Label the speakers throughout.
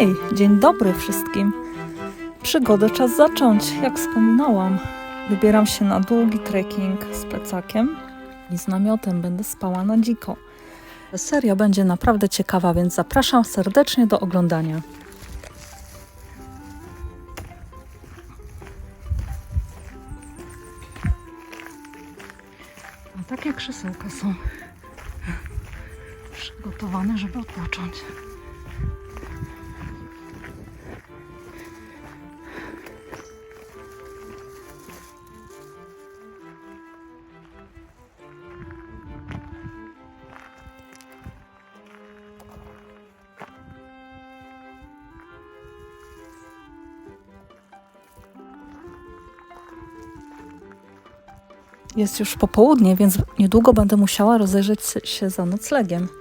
Speaker 1: Hej, dzień dobry wszystkim. Przygodę czas zacząć, jak wspominałam. Wybieram się na długi trekking z plecakiem i z namiotem będę spała na dziko. Seria będzie naprawdę ciekawa, więc zapraszam serdecznie do oglądania. A takie krzesełka są przygotowane, żeby odpocząć. Jest już popołudnie, więc niedługo będę musiała rozejrzeć się za noclegiem.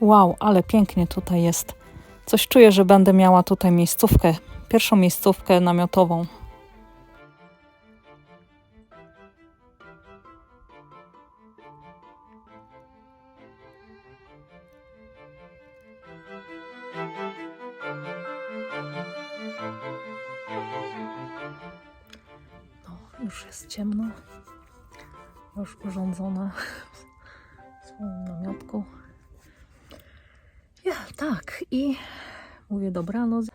Speaker 1: Wow, ale pięknie tutaj jest. Coś czuję, że będę miała tutaj miejscówkę, pierwszą miejscówkę namiotową. No, już jest ciemno. Już urządzona I mówię dobranoc.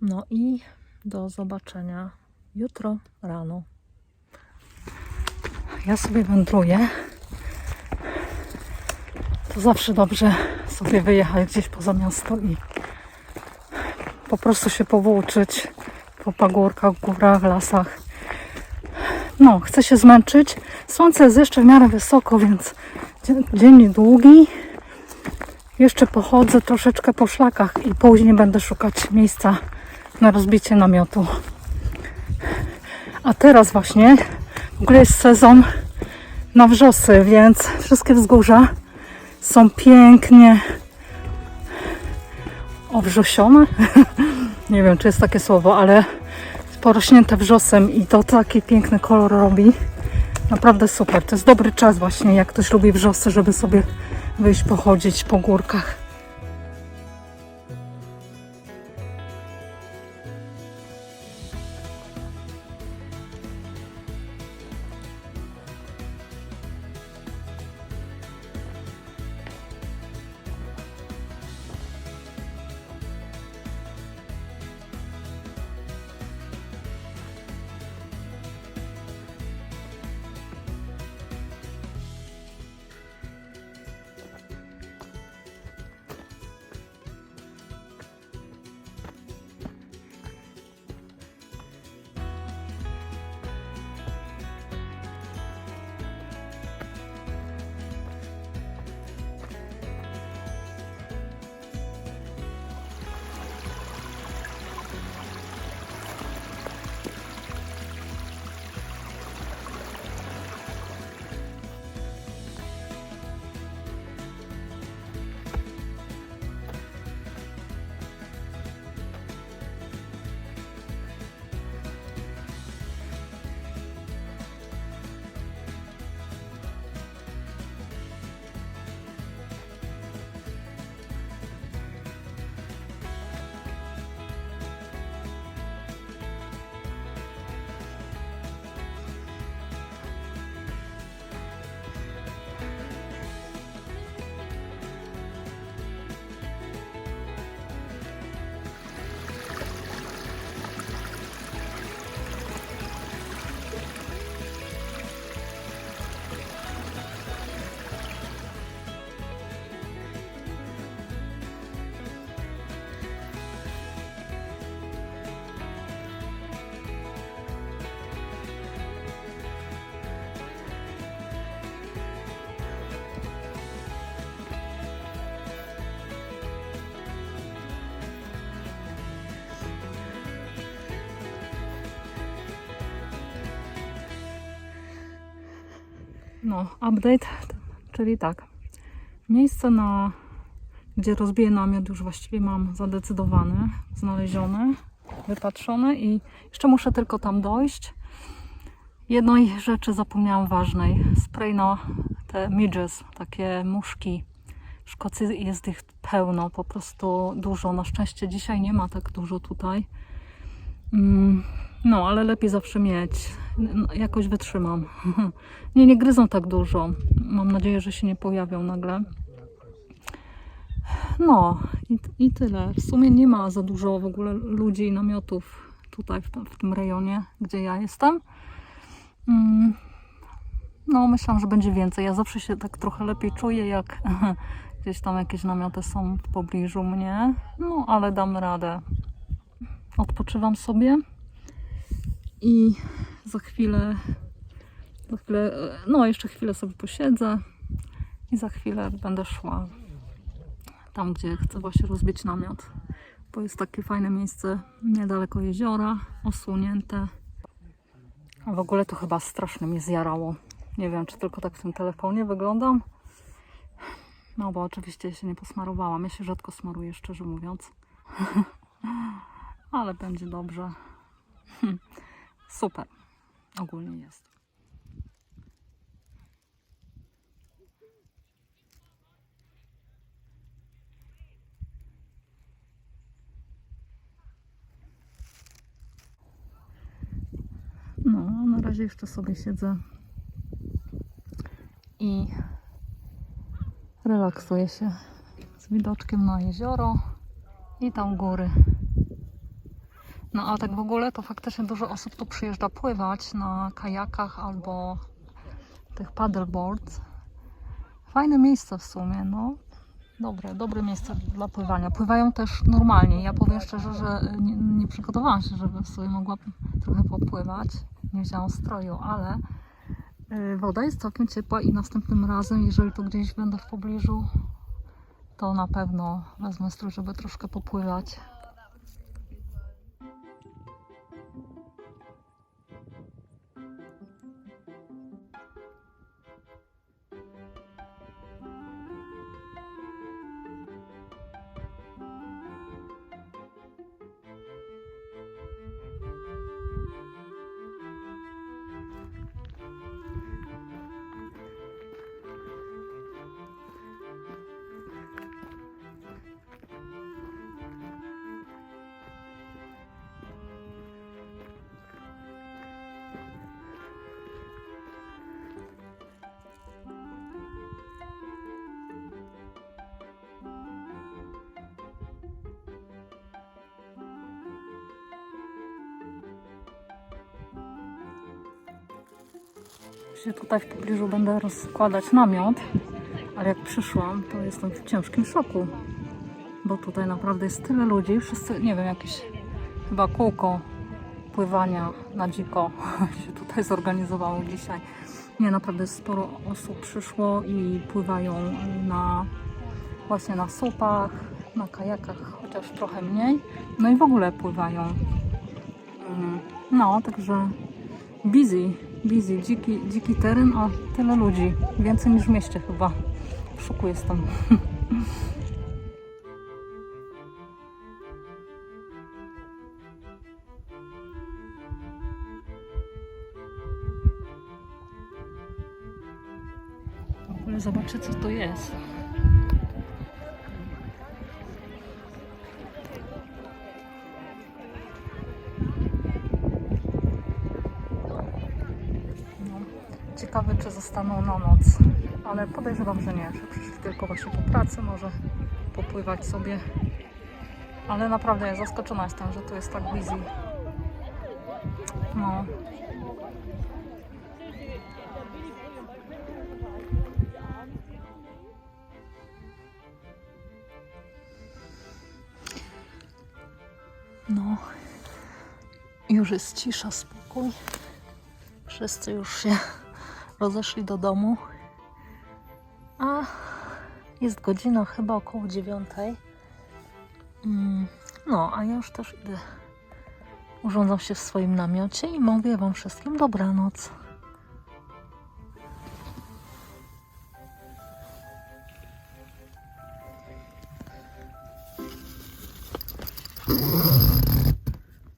Speaker 1: No i do zobaczenia jutro rano. Ja sobie wędruję. To zawsze dobrze sobie wyjechać gdzieś poza miasto i po prostu się powłóczyć po pagórkach, górach, lasach. No, chcę się zmęczyć. Słońce jest jeszcze w miarę wysoko, więc dzie- dzień długi. Jeszcze pochodzę troszeczkę po szlakach i później będę szukać miejsca na rozbicie namiotu. A teraz właśnie w ogóle jest sezon na wrzosy, więc wszystkie wzgórza są pięknie owrzosione. Nie wiem, czy jest takie słowo, ale porośnięte wrzosem i to taki piękny kolor robi. Naprawdę super. To jest dobry czas właśnie, jak ktoś lubi wrzosy, żeby sobie wyjść pochodzić po górkach. No, update, czyli tak. Miejsce na gdzie rozbiję namiot już właściwie mam zadecydowane, znalezione, wypatrzone i jeszcze muszę tylko tam dojść. Jednej rzeczy zapomniałam ważnej. Spray na te midges, takie muszki. W Szkocji jest ich pełno, po prostu dużo. Na szczęście dzisiaj nie ma tak dużo tutaj. Mm, No, ale lepiej zawsze mieć. No, Jakoś wytrzymam. Nie, nie gryzą tak dużo. Mam nadzieję, że się nie pojawią nagle. No i, i tyle. W sumie nie ma za dużo w ogóle ludzi i namiotów tutaj w, w tym rejonie, gdzie ja jestem. Mm, No, myślałam, że będzie więcej. Ja zawsze się tak trochę lepiej czuję, jak gdzieś tam jakieś namioty są w pobliżu mnie. No, ale dam radę. Odpoczywam sobie i za chwilę, za chwilę, no jeszcze chwilę sobie posiedzę i za chwilę będę szła tam, gdzie chcę właśnie rozbić namiot. Bo jest takie fajne miejsce niedaleko jeziora, osłonięte. A w ogóle to chyba strasznie mnie zjarało. Nie wiem, czy tylko tak w tym telefonie wyglądam. No bo oczywiście się nie posmarowałam. Ja się rzadko smaruję, szczerze mówiąc. Ale będzie dobrze. Super. Ogólnie jest. No, na razie jeszcze sobie siedzę i relaksuję się z widoczkiem na jezioro i tam góry. No a tak w ogóle to faktycznie dużo osób tu przyjeżdża pływać na kajakach albo tych paddleboards. Fajne miejsce w sumie, no. Dobre, dobre miejsce dla pływania. Pływają też normalnie. Ja powiem szczerze, że nie, nie przygotowałam się, żeby sobie mogła trochę popływać. Nie wzięłam stroju, ale y, woda jest całkiem ciepła i następnym razem, jeżeli to gdzieś będę w pobliżu, to na pewno wezmę strój, żeby troszkę popływać. Się tutaj w pobliżu będę rozkładać namiot, ale jak przyszłam, to jestem w ciężkim szoku, bo tutaj naprawdę jest tyle ludzi, wszyscy, nie wiem, jakieś chyba kółko pływania na dziko się tutaj zorganizowało dzisiaj. Nie, naprawdę sporo osób przyszło i pływają na właśnie na supach, na kajakach, chociaż trochę mniej. No i w ogóle pływają. Mm, No, także busy, busy, dziki, dziki teren, a tyle ludzi. Więcej niż w mieście chyba. W szoku jestem. Zobaczę co to jest. Ciekawe, czy zostaną na noc, ale podejrzewam, że nie, że przyszli tylko właśnie po pracy, może popływać sobie. Ale naprawdę ja zaskoczona jestem, że tu jest tak busy. No. No. Już jest cisza, spokój. Wszyscy już się rozeszli do domu. A jest godzina chyba około dziewiątej. Mm, No, a ja już też idę. Urządzam się w swoim namiocie i mówię Wam wszystkim dobranoc.